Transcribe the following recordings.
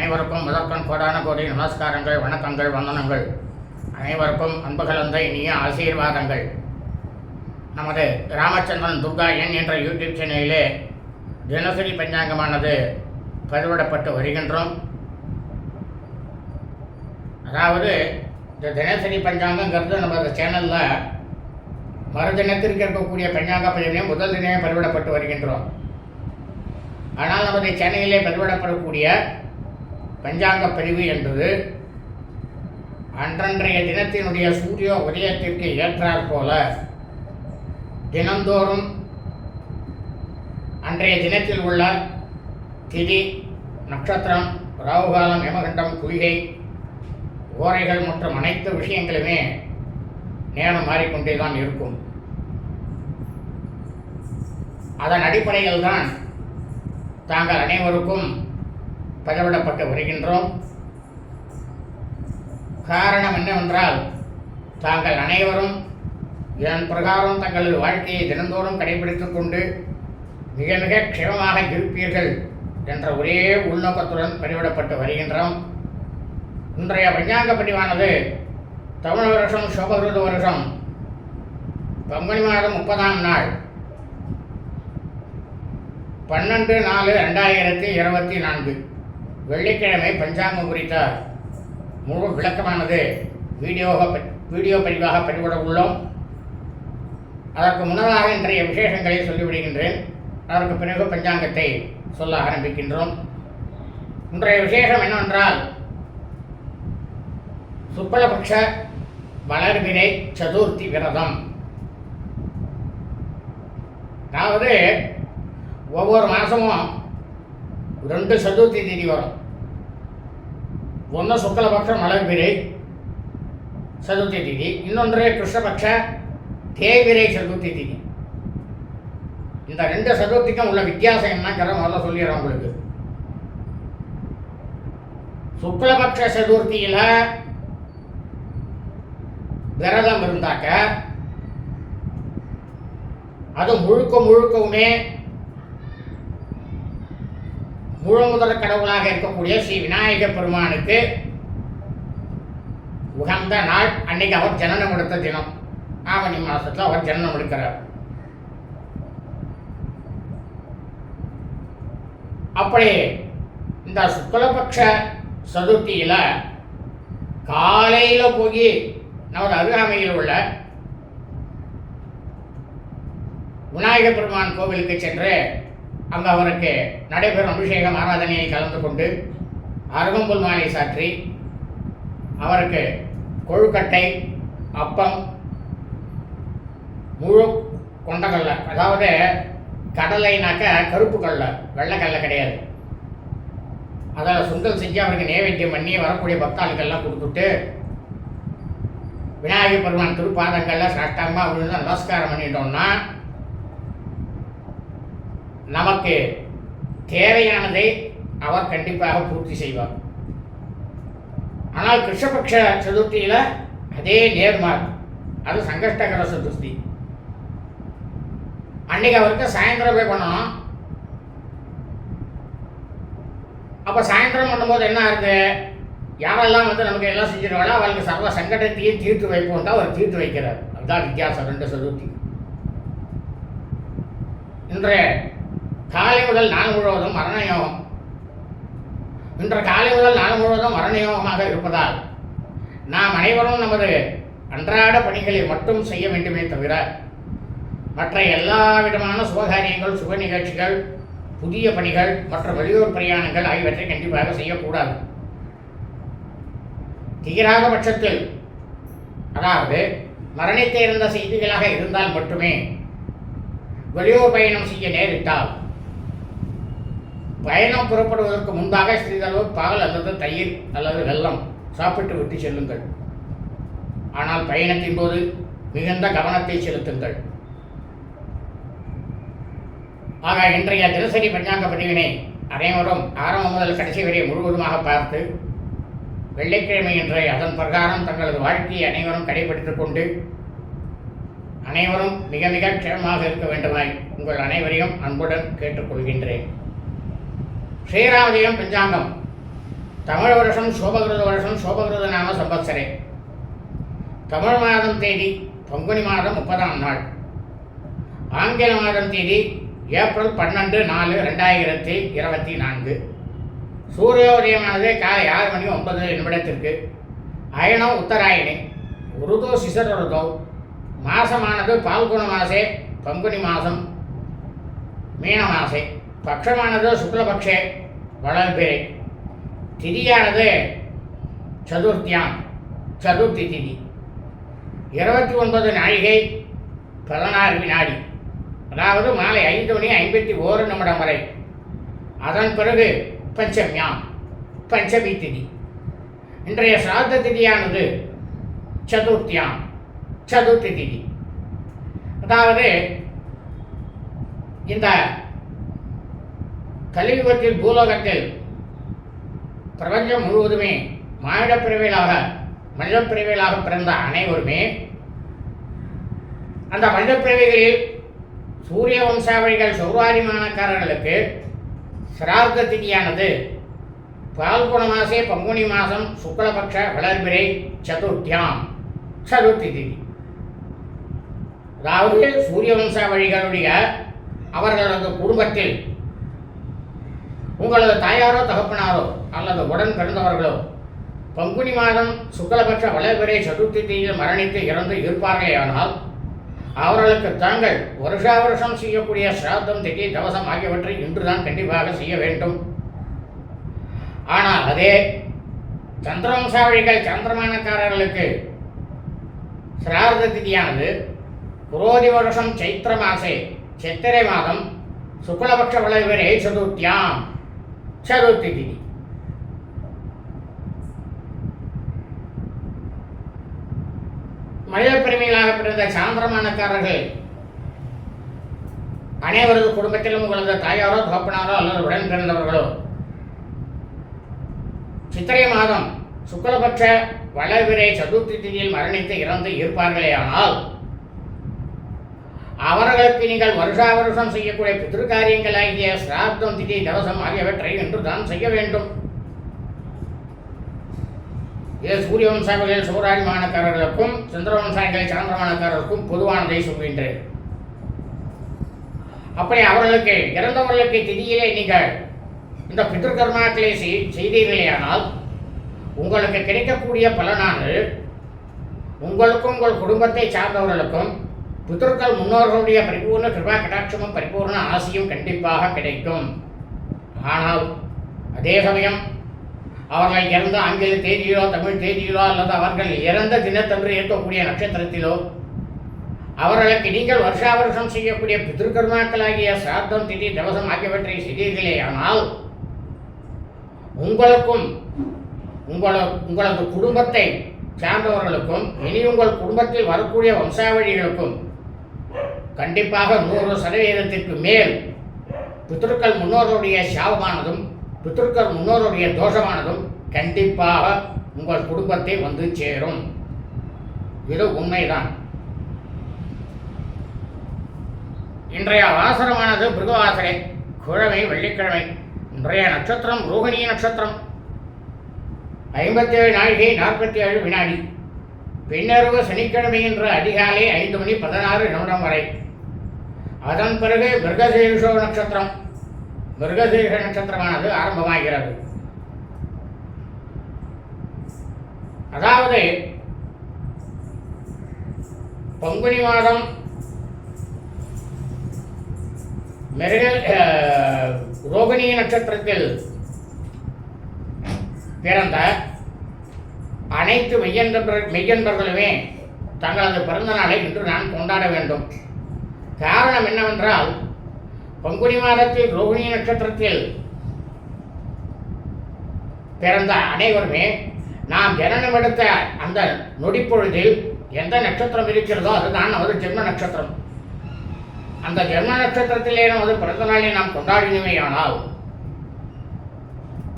அனைவருக்கும் முதற்கண் கோடான கோடி நமஸ்காரங்கள் வணக்கங்கள் வந்தனங்கள். அனைவருக்கும் அன்பு கலந்த இனிய ஆசீர்வாதங்கள். நமது ராமச்சந்திரன் துர்கா என் என்ற யூடியூப் சேனலிலே தினசரி பஞ்சாங்கமானது பதிவிடப்பட்டு வருகின்றோம். அதாவது இந்த தினசரி பஞ்சாங்கங்கிறது நமது சேனலில் மறுதினத்திற்கு இருக்கக்கூடிய பஞ்சாங்க பதிவினை முதல் தினமே பதிவிடப்பட்டு வருகின்றோம். ஆனால் நமது சென்னையிலே பதிவிடப்படக்கூடிய பஞ்சாங்க பிரிவு என்பது அன்றன்றைய தினத்தினுடைய சூரிய உதயத்திற்கு ஏற்றாற் போல தினந்தோறும் அன்றைய தினத்தில் உள்ள திதி நட்சத்திரம் ராகுகாலம் யமகண்டம் குளிகை ஓரைகள் மற்றும் அனைத்து விஷயங்களுமே நேரம் மாறிக்கொண்டே தான் இருக்கும். அதன் அடிப்படையில் தான் தாங்கள் அனைவருக்கும் பதவிடப்பட்டு வருகின்றோம். காரணம் என்னவென்றால் தாங்கள் அனைவரும் இதன் பிரகாரம் தங்களது வாழ்க்கையை தினந்தோறும் கடைபிடித்துக் கொண்டு மிக மிக க்ஷேமமாக இருப்பீர்கள் என்ற ஒரே உள்நோக்கத்துடன் பதிவிடப்பட்டு வருகின்றோம். இன்றைய பஞ்சாங்க பதிவானது தமிழ் வருஷம் சோபகிருத வருஷம் பங்குனி மாதம் முப்பதாம் நாள் பன்னெண்டு நாலு ரெண்டாயிரத்தி இருபத்தி நான்கு. வெள்ளிக்கிழமை பஞ்சாங்கம் குறித்த முழு விளக்கமானது வீடியோவாக வீடியோ பதிவாக பதிவிட உள்ளோம். அதற்கு முன்னதாக இன்றைய விசேஷங்களை சொல்லிவிடுகின்றேன். அதற்கு பிறகு பஞ்சாங்கத்தை சொல்ல ஆரம்பிக்கின்றோம். இன்றைய விசேஷம் என்னவென்றால் சுப்பலபக்ஷ வளர்வினை சதுர்த்தி விரதம். அதாவது ஒவ்வொரு மாதமும் ரெண்டு சதுர்த்தி தேதி வரும். ஒன்று சுக்லபக்ஷ வளர்பிறை சதுர்த்தி திதி. இன்னொன்று கிருஷ்ணபக்ஷ தேய்பிரை சதுர்த்தி திதி. இந்த ரெண்டு சதுர்த்திக்கும் உள்ள வித்தியாசம் என்னங்கிறத முதல்ல சொல்லிடுறேன் உங்களுக்கு. சுக்லபக்ஷ சதுர்த்தியில் விரதம் இருந்தாக்க அது முழுக்க முழுக்கவுமே முழு முதல் கடவுளாக இருக்கக்கூடிய ஸ்ரீ விநாயக பெருமானுக்கு உகந்த நாள். அன்னைக்கு அவர் ஜனனம் எடுத்த தினம். ஆவணி மாதத்தில் அவர் ஜனனம் எடுக்கிறார். அப்படி இந்த சுக்லபக்ஷ சதுர்த்தியில் காலையில் போய் நமது அருகாமையில் உள்ள விநாயகர் பெருமான் கோவிலுக்கு சென்று அங்கு அவருக்கு நடைபெறும் அபிஷேகம் ஆராதனையை கலந்து கொண்டு அருகம்புல் மாலை சாற்றி அவருக்கு கொழுக்கட்டை அப்பம் முழு கொண்டக்கடலை அதாவது கடலைனாக்க கருப்பு கல்ல வெள்ளைக்கடலை கிடையாது. அதில் சுண்டல் செஞ்சு அவருக்கு நைவேத்தியம் பண்ணி வரக்கூடிய பக்தாளுக்கெல்லாம் கொடுத்துட்டு விநாயகர் பெருமான் திருப்பாதங்களில் சாஷ்டாங்கமாக விழுந்து நமஸ்காரம் பண்ணிட்டோம்னா நமக்கு தேவையானதை அவர் கண்டிப்பாக பூர்த்தி செய்வார். ஆனால் கிருஷ்ணபக்ஷ சதுர்த்தியில் அதே நேர்மார். அது சங்கஷ்டகர சதுர்த்தி. அன்னைக்கு அவருக்கு சாயந்தரம் போய் பண்ணணும். அப்போ சாயந்தரம் பண்ணும்போது என்ன ஆகுது யாரெல்லாம் வந்து நமக்கு எல்லாம் செஞ்சிருவாங்களோ அவளுக்கு சர்வ சங்கடத்தையும் தீர்த்து வைப்போம் தான் அவர் தீர்த்து வைக்கிறார். அதுதான் வித்தியாசம் ரெண்டு சதுர்த்தி. இன்றைய காலை முதல் நாள் முழுவதும் மரண யோகம் இன்று காலை முதல் நாள் முழுவதும் மரண யோகமாக இருப்பதால் நாம் அனைவரும் நமது அன்றாட பணிகளை மட்டும் செய்ய வேண்டுமே தவிர மற்ற எல்லா விதமான சுபகாரியங்கள் சுப நிகழ்ச்சிகள் புதிய பணிகள் மற்ற வெளியூர் பிரயாணங்கள் ஆகியவற்றை கண்டிப்பாக செய்யக்கூடாது. தீராத பட்சத்தில் அதாவது மரணித்து இருந்த செய்திகளாக இருந்தால் மட்டுமே வெளியூர் பயணம் செய்ய நேரிட்டால் பயணம் புறப்படுவதற்கு முன்பாக சிறிதளவு பால் அல்லது தயிர் அல்லது வெல்லம் சாப்பிட்டு விட்டு செல்லுங்கள். ஆனால் பயணத்தின் போது மிகுந்த கவனத்தை செலுத்துங்கள். ஆக இன்றைய தினசரி பஞ்சாங்க பதிவினை அனைவரும் ஆரம்பம் முதல் கடைசி வரை முழுவதுமாக பார்த்து வெள்ளிக்கிழமை இன்றை அதன் பிரகாரம் தங்களது வாழ்க்கையை அனைவரும் கடைபிடித்துக் கொண்டு அனைவரும் மிக மிக க்ஷேமமாக இருக்க வேண்டுமாய் உங்கள் அனைவரையும் அன்புடன் கேட்டுக்கொள்கின்றேன். ஸ்ரீராமஜெயம் பஞ்சாங்கம். தமிழ் வருஷம் சோபகிருத வருஷம் சோபகிருத நாம சம்பத்சரே. தமிழ் மாதம் தேதி பங்குனி மாதம் முப்பதாம் நாள். ஆங்கில மாதம் தேதி ஏப்ரல் பன்னெண்டு நாலு ரெண்டாயிரத்தி இருபத்தி நான்கு. சூரியோதயமானது காலை ஆறு மணி ஒன்பது நிமிடத்திற்கு. அயனம் உத்தராயணி ருதோ சிசர் ருதோ மாசமானது பால்குண மாசே பங்குனி மாதம் மீன மாசே. பட்சமானது சுக்லபக்ஷே. வளர்பிறை திதியானது சதுர்த்தியாம். சதுர்த்தி திதி. இருபத்தி ஒன்பது நாழிகை பதினாறு வினாடி. அதாவது மாலை ஐந்து மணி ஐம்பத்தி ஓரு நிமிடம் வரை. அதன் பிறகு பஞ்சமியாம். பஞ்சமி திதி. இன்றைய சிராத்த திதியானது சதுர்த்தியாம். சதுர்த்தி திதி. அதாவது இந்த கலியுகத்தில் பூலோகத்தில் பிரபஞ்சம் முழுவதுமே மானிடப் பிறவியலாக மனிதப் பிறவியலாக பிறந்த அனைவருமே அந்த மனிதப் பிறவிகளில் சூரிய வம்சாவளிகள் சௌராரிமானக்காரர்களுக்கு சிரார்த்த திதியானது பால்குண மாசே பங்குனி மாதம் சுக்லபக்ஷ வளர்பிரை சதுர்த்தியாம் சதுர்த்தி திதி. அதாவது சூரிய வம்சாவளிகளுடைய அவர்களது குடும்பத்தில் உங்களது தாயாரோ தகப்பனாரோ அல்லது உடன் பிறந்தவர்களோ பங்குனி மாதம் சுக்லபட்ச வளர்பிறை சதுர்த்தி தீயில் மரணித்து இறந்து இருப்பார்களேயானால் அவர்களுக்கு தாங்கள் வருஷா வருஷம் செய்யக்கூடிய சிராத்தம் திதி தவசம் ஆகியவற்றை இன்றுதான் கண்டிப்பாக செய்ய வேண்டும். ஆனால் அதே சந்திரவம்சாவழிகள் சந்திரமானக்காரர்களுக்கு சிரார்த்த திதியானது புரோதி வருஷம் சைத்திர மாசே சித்திரை மாதம் சுக்லபக்ஷ வளர்பிறை சதுர்த்தியாம். சதுர்த்தி திதி மனித பெருமைகளாக பிறந்த சாந்திரமானக்காரர்கள் அனைவரது குடும்பத்திலும் உங்களது தாயாரோ தோப்பனாரோ அல்லது உடன் பிறந்தவர்களோ சித்திரை மாதம் சுக்லபட்ச வளவிரை சதுர்த்தி திதியில் மரணித்து இறந்து இருப்பார்களே ஆனால் அவர்களுக்கு நீங்கள் வருஷா வருஷம் செய்யக்கூடிய பிதிருக்காரியங்களாகிய சிராப்தம் திதி தவசம் ஆகியவற்றை இன்று தான் செய்ய வேண்டும். இது சூரிய வம்சாவளிகள் சௌராரிமானக்காரர்களுக்கும் சந்திர வம்சாவளிகள் சாந்திரமானக்காரர்களுக்கும் பொதுவானதை சொல்கின்றேன். அப்படி அவர்களுக்கு இறந்தவர்களுக்கு திதியிலே நீங்கள் இந்த பித்ருக்கர்மாக்களை செய் செய்தீர்களேயானால் உங்களுக்கு கிடைக்கக்கூடிய பலனானது உங்களுக்கும் உங்கள் குடும்பத்தை சார்ந்தவர்களுக்கும் புத்தர்கள் முன்னோர்களுடைய பரிபூர்ண கிருபா கடாட்சமும் பரிபூர்ண ஆசியும் கண்டிப்பாக கிடைக்கும். ஆனால் அதே சமயம் அவர்கள் இறந்த ஆங்கில தேதியிலோ தமிழ் தேதியிலோ அல்லது அவர்கள் இறந்த தினத்தன்று ஏற்கக்கூடிய நட்சத்திரத்திலோ அவர்களுக்கு நீங்கள் வருஷா வருஷம் செய்யக்கூடிய பிதிருக்கர்மாக்களாகிய சிராத்தம் திதி தவசம் ஆகியவற்றை செய்தீர்களேயானால் உங்களுக்கும் உங்கள உங்களது குடும்பத்தை சார்ந்தவர்களுக்கும் இனி உங்கள் குடும்பத்தில் வரக்கூடிய வம்சாவழிகளுக்கும் கண்டிப்பாக நூறு சதவீதத்திற்கு மேல் பித்திருக்கள் முன்னோருடைய சாபமானதும் பித்திருக்கள் முன்னோருடைய தோஷமானதும் கண்டிப்பாக உங்கள் குடும்பத்தை வந்து சேரும். இது உண்மைதான். இன்றைய வாசரமானது பிருகவாசரை கிழமை வெள்ளிக்கிழமை இன்றைய நட்சத்திரம் ரோகிணி நட்சத்திரம். ஐம்பத்தேழு நாழிகை நாற்பத்தி ஏழு வினாடி. பின்னர்வு சனிக்கிழமை என்ற அதிகாலை ஐந்து மணி பதினாறு நிமிடம் வரை அதன் பிறகு மிருகசீரிஷோ நட்சத்திரம் மிருகசீரிஷ நட்சத்திரமானது ஆரம்பமாகிறது. அதாவது பங்குனி மாதம் மிருக ரோகிணி நட்சத்திரத்தில் பிறந்த அனைத்து மெய்யன்பர் மெய்யன்பர்களுமே தங்களது பிறந்த நாளை இன்று நான் கொண்டாட வேண்டும். காரணம் என்னவென்றால் பங்குனி மாதத்தில் ரோகிணி நட்சத்திரத்தில் பிறந்த அனைவருமே நாம் ஜனனம் எடுத்த அந்த நொடிப்பொழுதில் எந்த நட்சத்திரம் இருக்கிறதோ அதுதான் நமது ஜென்ம நட்சத்திரம். அந்த ஜென்ம நட்சத்திரத்திலே நமது பிறந்த நாளை நாம் கொண்டாடினமையானால்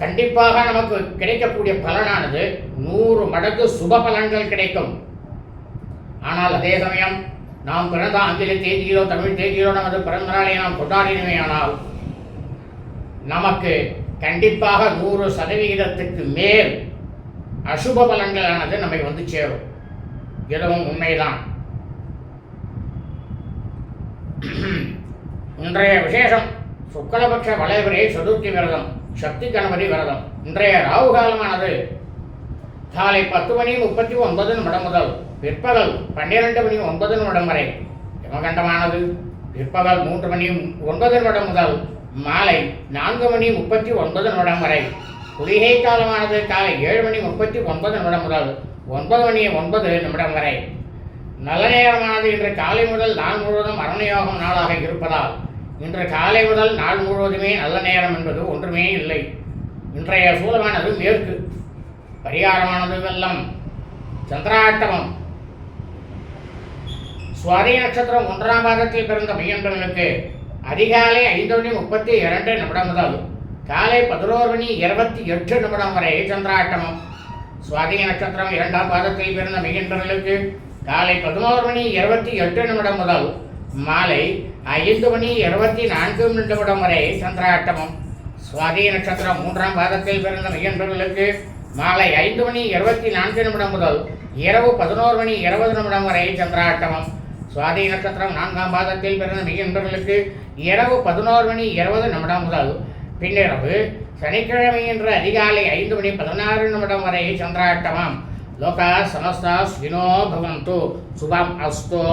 கண்டிப்பாக நமக்கு கிடைக்கக்கூடிய பலனானது நூறு மடங்கு சுப பலன்கள் கிடைக்கும். ஆனால் அதே சமயம் நாம் பிறந்த ஆங்கில தேதியிலோ தமிழ் தேதியிலோ நமது பிறந்த நாளை நாம் கொண்டாடினமையானால் நமக்கு கண்டிப்பாக நூறு சதவிகிதத்துக்கு மேல் அசுப பலன்களானது நம்மை வந்து சேரும். இதுவும் உண்மைதான். இன்றைய விசேஷம் சுக்லபட்ச வளைவரே சதுர்த்தி விரதம் சக்தி கணபதி விரதம். இன்றைய ராகு காலமானது காலை பத்து மணி முப்பத்தி ஒன்பது நிமிடம் முதல் பிற்பகல் பன்னிரண்டு மணி ஒன்பது நிமிடம் வரை யமகண்டமானது. பிற்பகல் மூன்று மணி ஒன்பது நிமிடம் முதல் மாலை நான்கு மணி முப்பத்தி ஒன்பது நிமிடம் வரை. குளிகை காலமானது காலை ஏழு மணி முப்பத்தி ஒன்பது நிமிடம் முதல் ஒன்பது மணி ஒன்பது நிமிடம் வரை. நல்ல நேரமானது இன்று காலை முதல் நாள் முழுவதும் மரணயோகம் நாளாக இருப்பதால் இன்று காலை முதல் நாள் முழுவதுமே நல்ல நேரம் என்பது ஒன்றுமே இல்லை. இன்றைய சூழமானது மேற்கு. பரிகாரமானது வெள்ளம். சந்திராட்டமம். சுவாதி நட்சத்திரம் ஒன்றாம் பாதத்தில் பிறந்த மையன்களுக்கு அதிகாலை ஐந்து மணி முப்பத்தி இரண்டு நிமிடம் முதல் காலை பதினோரு மணி இருபத்தி எட்டு நிமிடம் வரை சந்திராட்டமம். சுவாதி நட்சத்திரம் இரண்டாம் பாதத்தில் பிறந்த மையன்களுக்கு காலை பதினோரு மணி இருபத்தி எட்டு நிமிடம் முதல் மாலை ஐந்து மணி இருபத்தி நான்கு நிமிடம் வரை சந்திராட்டமம். சுவாதி நட்சத்திரம் மூன்றாம் பாதத்தில் பிறந்த மையன்பர்களுக்கு மாலை ஐந்து மணி இருபத்தி நான்கு நிமிடம் முதல் இரவு பதினோரு மணி இருபது நிமிடம் வரை சந்திராட்டமம். சுவாதி நட்சத்திரம் நான்காம் பாதத்தில் பிறந்த மையன்பர்களுக்கு இரவு பதினோரு மணி இருபது நிமிடம் முதல் பின்னிரவு சனிக்கிழமை என்ற அதிகாலை ஐந்து மணி பதினாறு நிமிடம் வரை சந்திராட்டமம். லோகா சமஸ்தா ஸ்வினோ பவந்து. சுபம் அஸ்தோ.